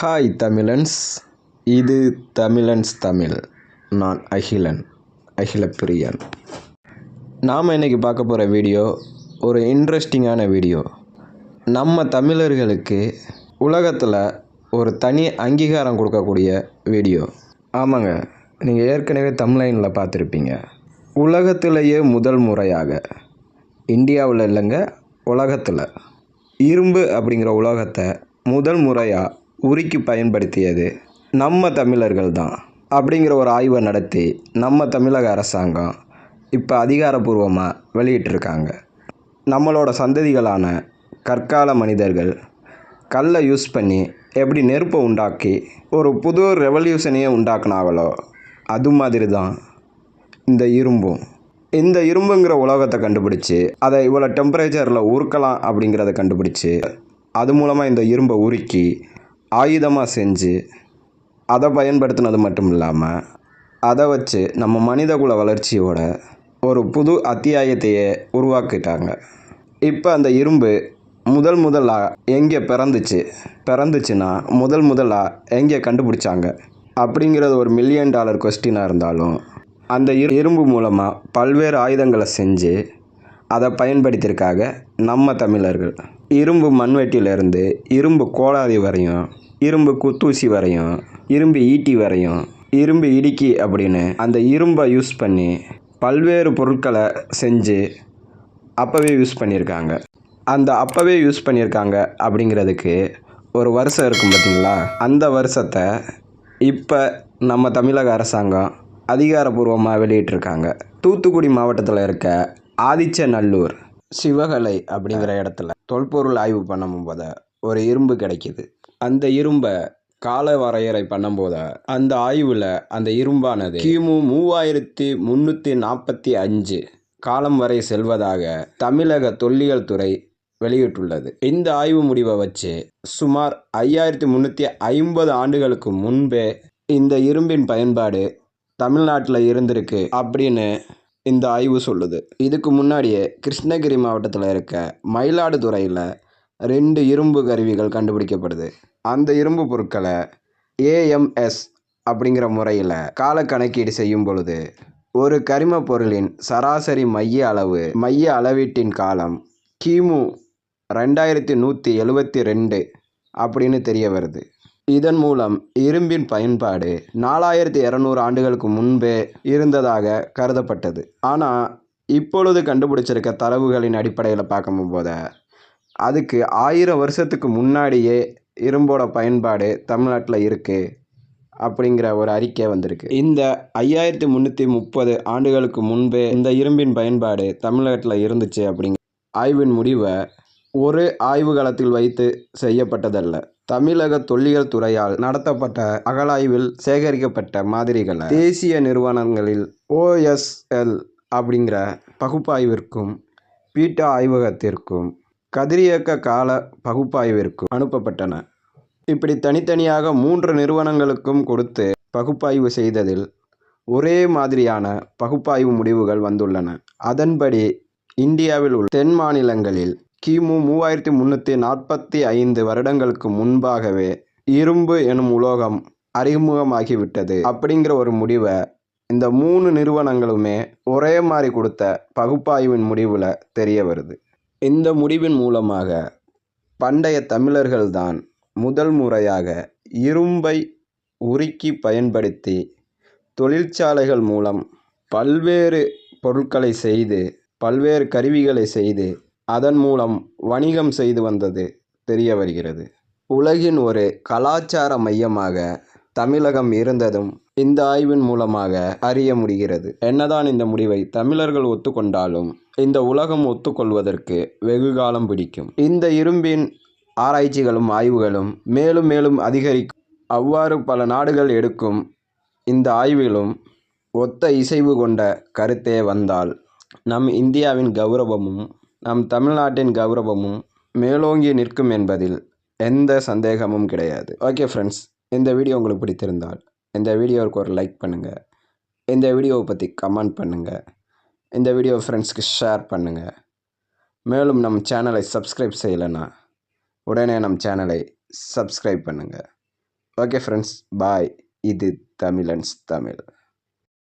Hi Tamizhans. இது தமிழன்ஸ் தமிழ். நான் அகிலன் அகிலப்பிரியன். நாம் இன்றைக்கி பார்க்க போகிற வீடியோ ஒரு இன்ட்ரெஸ்டிங்கான வீடியோ. நம்ம தமிழர்களுக்கு உலகத்தில் ஒரு தனி அங்கீகாரம் கொடுக்கக்கூடிய வீடியோ. ஆமாங்க நீங்கள் ஏற்கனவே தமிழ்லைனில் பார்த்துருப்பீங்க. உலகத்திலேயே முதல் முறையாக. இந்தியாவில் இல்லைங்க உலகத்தில். இரும்பு அப்படிங்கிற உலகத்தை முதல் முறையாக உருக்கி பயன்படுத்தியது. நம்ம தமிழர்கள் தான் அப்படிங்கிற ஒரு ஆய்வை நடத்தி நம்ம தமிழக அரசாங்கம் இப்போ அதிகாரப்பூர்வமாக வெளியிட்டிருக்காங்க. நம்மளோட சந்ததிகளான கற்கால மனிதர்கள் கல்லை யூஸ் பண்ணி எப்படி நெருப்பை உண்டாக்கி ஒரு புது ரெவல்யூஷனையே உண்டாக்குனாங்களோ அது மாதிரி தான் இந்த இரும்பும். இந்த இரும்புங்கிற உலோகத்தை கண்டுபிடிச்சி அதை இவ்வளோ டெம்பரேச்சரில் உருக்கலாம் அப்படிங்கிறத கண்டுபிடிச்சி அது மூலமாக இந்த இரும்பை உருக்கி ஆயுதமாக செஞ்சு அதை பயன்படுத்தினது மட்டும் இல்லாமல் அதை வச்சு நம்ம மனிதகுல வளர்ச்சியோட ஒரு புது அத்தியாயத்தையே உருவாக்கிட்டாங்க. இப்போ அந்த இரும்பு முதல் முதலாக எங்கே பிறந்துச்சு பிறந்துச்சுன்னா முதல் முதலாக எங்கே கண்டுபிடிச்சாங்க? அப்படிங்கிறது ஒரு மில்லியன் டாலர் கொஸ்டினாக இருந்தாலும் அந்த இரு இரும்பு மூலமாக பல்வேறு ஆயுதங்களை செஞ்சு அதை பயன்படுத்தியிருக்காங்க நம்ம தமிழர்கள். இரும்பு மண்வெட்டியிலேருந்து இரும்பு கோடாரி வரையும் இரும்பு குத்தூசி வரையும் இரும்பு ஈட்டி வரையும் இரும்பு இடுக்கி அப்படின்னு அந்த இரும்பை யூஸ் பண்ணி பல்வேறு பொருட்களை செஞ்சு அப்போவே யூஸ் பண்ணியிருக்காங்க அந்த அப்போவே யூஸ் பண்ணியிருக்காங்க அப்படிங்கிறதுக்கு ஒரு வருஷம் இருக்கும் பார்த்தீங்களா? அந்த வருஷத்தை இப்போ நம்ம தமிழக அரசாங்கம் அதிகாரப்பூர்வமாக வெளியிட்டிருக்காங்க. தூத்துக்குடி மாவட்டத்தில் இருக்க ஆதிச்சநல்லூர் சிவகலை அப்படிங்கிற இடத்துல தொல்பொருள் ஆய்வு பண்ணும்போது ஒரு இரும்பு கிடைக்கிது. அந்த இரும்பை கால வரையறை பண்ணும்போது அந்த ஆய்வில் அந்த இரும்பானது கிமு மூவாயிரத்தி முந்நூற்றி நாற்பத்தி அஞ்சு காலம் வரை செல்வதாக தமிழக தொல்லியல் துறை வெளியிட்டுள்ளது. இந்த ஆய்வு முடிவை வச்சு சுமார் ஐயாயிரத்தி முந்நூற்றி ஐம்பது ஆண்டுகளுக்கு முன்பே இந்த இரும்பின் பயன்பாடு தமிழ்நாட்டில் இருந்திருக்கு அப்படின்னு இந்த ஆய்வு சொல்லுது. இதுக்கு முன்னாடியே கிருஷ்ணகிரி மாவட்டத்தில் இருக்க மயிலாடுதுறையில் ரெண்டு இரும்பு கருவிகள் கண்டுபிடிக்கப்படுது. அந்த இரும்பு பொருட்களை ஏஎம்எஸ் அப்படிங்கிற முறையில் கால கணக்கீடு செய்யும் பொழுது ஒரு கரிம பொருளின் சராசரி மைய அளவு மைய அளவீட்டின் காலம் கிமு ரெண்டாயிரத்தி நூற்றி எழுபத்தி ரெண்டு அப்படின்னு தெரிய வருது. இதன் மூலம் இரும்பின் பயன்பாடு நாலாயிரத்தி இரநூறு ஆண்டுகளுக்கு முன்பே இருந்ததாக கருதப்பட்டது. ஆனால் இப்பொழுது கண்டுபிடிச்சிருக்க தரவுகளின் அடிப்படையில் பார்க்கும்போது அதுக்கு ஆயிரம் வருஷத்துக்கு முன்னாடியே இரும்போட பயன்பாடு தமிழ்நாட்டில் இருக்குது அப்படிங்கிற ஒரு அறிக்கை வந்திருக்கு. இந்த ஐயாயிரத்தி முந்நூற்றி முப்பது ஆண்டுகளுக்கு முன்பே இந்த இரும்பின் பயன்பாடு தமிழகத்தில் இருந்துச்சு அப்படிங்க ஆய்வின் முடிவை ஒரு ஆய்வுகளத்தில் வைத்து செய்யப்பட்டதல்ல. தமிழக தொல்லியல் துறையால் நடத்தப்பட்ட அகழாய்வில் சேகரிக்கப்பட்ட மாதிரிகளை தேசிய நிறுவனங்களில் ஓஎஸ்எல் அப்படிங்கிற பகுப்பாய்விற்கும் பீட்டா ஆய்வகத்திற்கும் கதிரியக்க கால பகுப்பாய்விற்கு அனுப்பப்பட்டன. இப்படி தனித்தனியாக மூன்று நிறுவனங்களுக்கும் கொடுத்து பகுப்பாய்வு செய்ததில் ஒரே மாதிரியான பகுப்பாய்வு முடிவுகள் வந்துள்ளன. அதன்படி இந்தியாவில் உள்ள தென் மாநிலங்களில் கிமு மூவாயிரத்தி முந்நூற்றி நாற்பத்தி ஐந்து வருடங்களுக்கு முன்பாகவே இரும்பு எனும் உலோகம் அறிமுகமாகிவிட்டது. அப்படிங்கிற ஒரு முடிவை இந்த மூணு நிறுவனங்களுமே ஒரே மாதிரி கொடுத்த பகுப்பாய்வின் முடிவில் தெரிய வருது. இந்த முடிவின் மூலமாக பண்டைய தமிழர்கள்தான் முதல் முறையாக இரும்பை உருக்கி பயன்படுத்தி தொழிற்சாலைகள் மூலம் பல்வேறு பொருட்களை செய்து பல்வேறு கருவிகளை செய்து அதன் மூலம் வணிகம் செய்து வந்தது தெரிய வருகிறது. உலகின் ஒரு கலாச்சார மையமாக தமிழகம் இருந்ததும் இந்த ஆய்வின் மூலமாக அறிய முடிகிறது. என்னதான் இந்த முடிவை தமிழர்கள் ஒத்துக்கொண்டாலும் இந்த உலகம் ஒத்துக்கொள்வதற்கு வெகு காலம் பிடிக்கும். இந்த இரும்பின் ஆராய்ச்சிகளும் ஆய்வுகளும் மேலும் மேலும் அதிகரிக்கும். அவ்வாறு பல நாடுகள் எடுக்கும் இந்த ஆய்விலும் ஒத்த இசைவு கொண்ட கருத்தே வந்தால் நம் இந்தியாவின் கௌரவமும் நம் தமிழ்நாட்டின் கௌரவமும் மேலோங்கி நிற்கும் என்பதில் எந்த சந்தேகமும் கிடையாது. ஓகே ஃப்ரெண்ட்ஸ் இந்த வீடியோ உங்களுக்கு பிடித்திருந்தால் இந்த வீடியோவுக்கு ஒரு லைக் பண்ணுங்கள் இந்த வீடியோவை பற்றி கமெண்ட் பண்ணுங்கள் இந்த வீடியோ ஃப்ரெண்ட்ஸ்க்கு ஷேர் பண்ணுங்கள் மேலும் நம் சேனலை சப்ஸ்கிரைப் செய்யலைன்னா உடனே நம் சேனலை சப்ஸ்கிரைப் பண்ணுங்கள் ஓகே ஃப்ரெண்ட்ஸ் பாய் இது தமிழன்ஸ் தமிழ்.